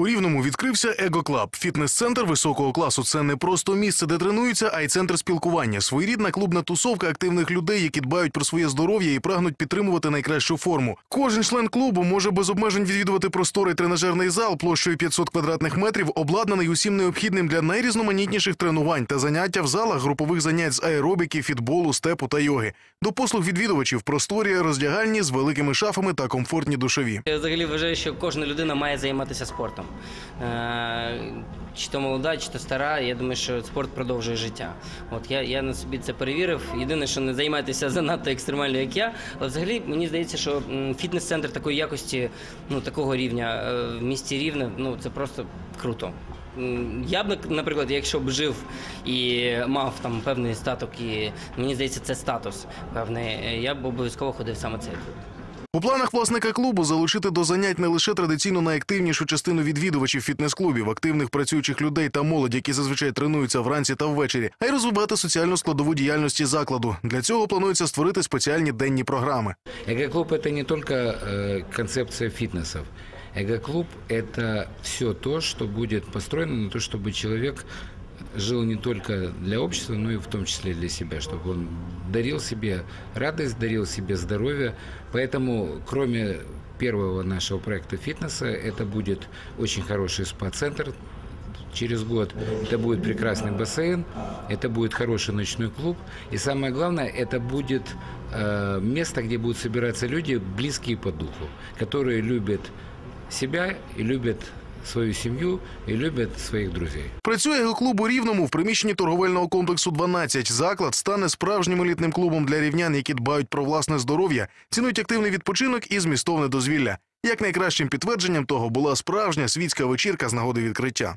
У Рівному відкрився Его Клаб. Фітнес-центр високого класу. Це не просто місце, де тренуються, а й центр спілкування. Своєрідна клубна тусовка активних людей, які дбають про своє здоров'я і прагнуть підтримувати найкращу форму. Кожен член клубу може без обмежень відвідувати просторий тренажерний зал площею 500 квадратних метрів, обладнаний усім необхідним для найрізноманітніших тренувань та заняття в залах групових занять з аеробіки, фітболу, степу та йоги. До послуг відвідувачів просторі роздягальні з великими шафами та комфортні душові. Я взагалі вважаю, що кожна людина має займатися спортом. Е, Чи то молода, чи то стара. Я думаю, що спорт продовжує життя. От я, я на собі це перевірив. Єдине, що не займайтеся занадто екстремально, як я. Але взагалі мені здається, що фітнес-центр такої якості, ну такого рівня е, в місті Рівне, ну це просто круто. Я б, наприклад, якщо б жив і мав там певний статок, і мені здається, це статус певний, я б обов'язково ходив саме цей клуб. У планах власника клубу залучити до занять не лише традиційно найактивнішу частину відвідувачів фітнес-клубів, активних працюючих людей та молодь, які зазвичай тренуються вранці та ввечері, а й розвивати соціальну складову діяльності закладу. Для цього планується створити спеціальні денні програми. Эго-клуб – это не только э, концепция фитнесов. Эго-клуб – это все то, что будет построено на то, чтобы человек жил не только для общества, но и в том числе для себя, чтобы он дарил себе радость, дарил себе здоровье. Поэтому, кроме первого нашего проекта фитнеса, это будет очень хороший спа-центр, через год. Это будет прекрасный бассейн, это будет хороший ночной клуб. И самое главное, это будет э, место, где будут собираться люди, близкие по духу, которые любят себя и любят свою сім'ю і люблять своїх друзів. Працює клуб у Рівному в приміщенні торговельного комплексу 12. Заклад стане справжнім елітним клубом для рівнян, які дбають про власне здоров'я, цінують активний відпочинок і змістовне дозвілля. Як найкращим підтвердженням того була справжня світська вечірка з нагоди відкриття.